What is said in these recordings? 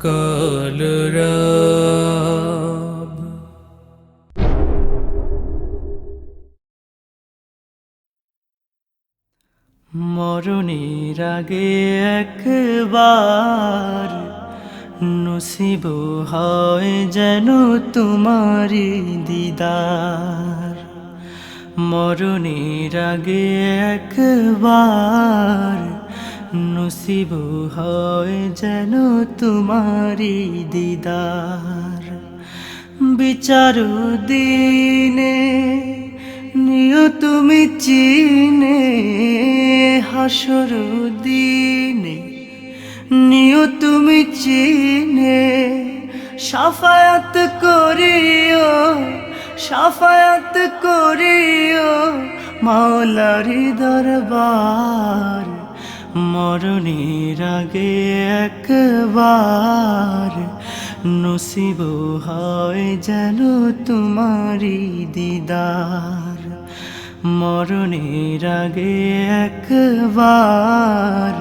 কালরাব মরণের আগে একবার নসিব হয় যেন তোমারি দিদার মরণের আগে একবার নসিব হয় যেন তোমারি দিদার। বিচার দিনে নিও তুমি চিনে, হাসর দিনে নিও তুমি চিনে, সাফায়াত করিও সাফায়াত করিও, মাওলারি দরবার। মরণের আগে একবার নসিব হয় যেন তোমারি দিদার। মরণের আগে একবার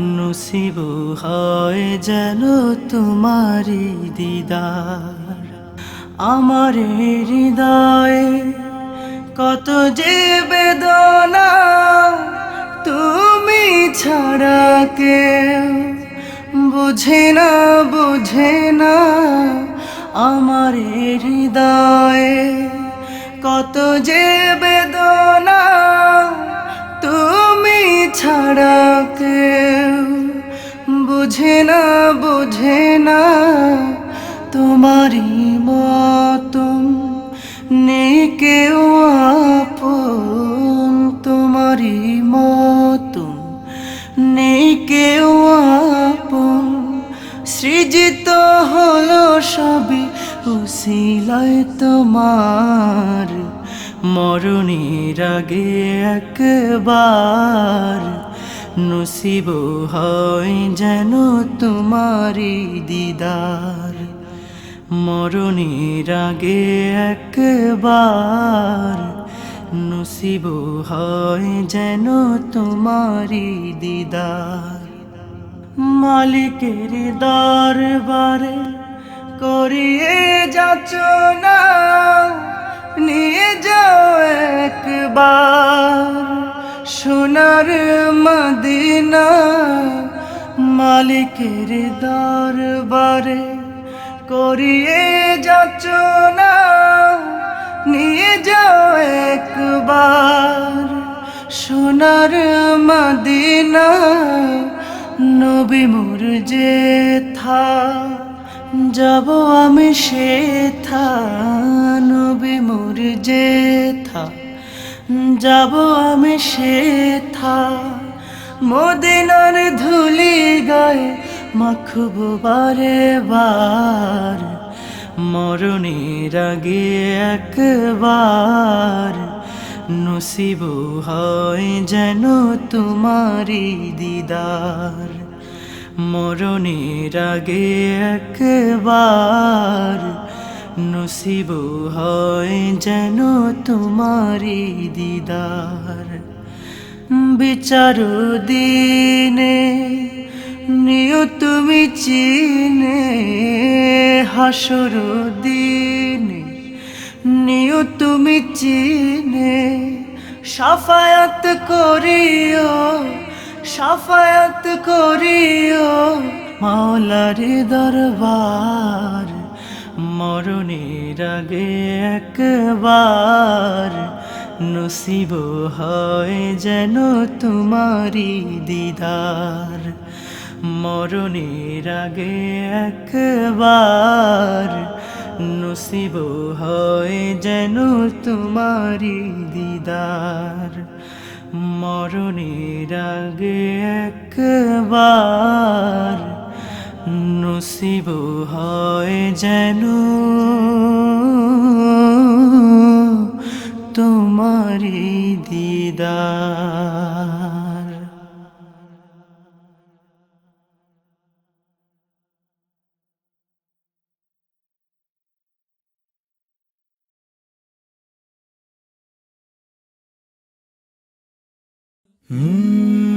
নসিব হয় যেন তোমারি দিদার। আমার হৃদয়ে কত যে বেদনা বুঝে না বুঝে না আমার হৃদয়ে কত যে বেদনা তুমি ছাড়া কেউ বুঝে না বুঝে না তোমারই মতন নেই কেউ আপন উসিলায় তোমার মরণের আগে একবার নসিব হয় যেন তোমারি দিদার। মরণের আগে একবার নসিব হয় যেন তোমারি দিদার। মালিকের দরবারে করিয়ে যাচ্ছ না নিয়ে যাও একবার। সোনার মদিনা মালিকের দরবারে করিয়ে যাচ্ছ না নিয়ে যাও একবার। সোনার মদিনা নবী মোর যে থা যাব আমি সে থা নবী যে থা যাব আমি সে থা মদিনার ধুলি গায়ে মাখব বার মরণের আগে একবার নসিব হয় যেন তোমারি দিদার। মরণের আগে একবার নসিব হয় যেন তোমারি দিদার। বিচার দিনে নিও তুমি চিনে হাসর দিনে নিও তুমি চিনে সাফায়াত করিও সাফায়াত করিও। মাওলার দরবার, মরণের আগে একবার নসিব হয় যেন তোমারি দিদার। মরণের আগে একবার নসিব হয় যেন তোমারি দিদার। মরণের আগে একবার নসিব হয় যেন তোমারি দিদার। হুম।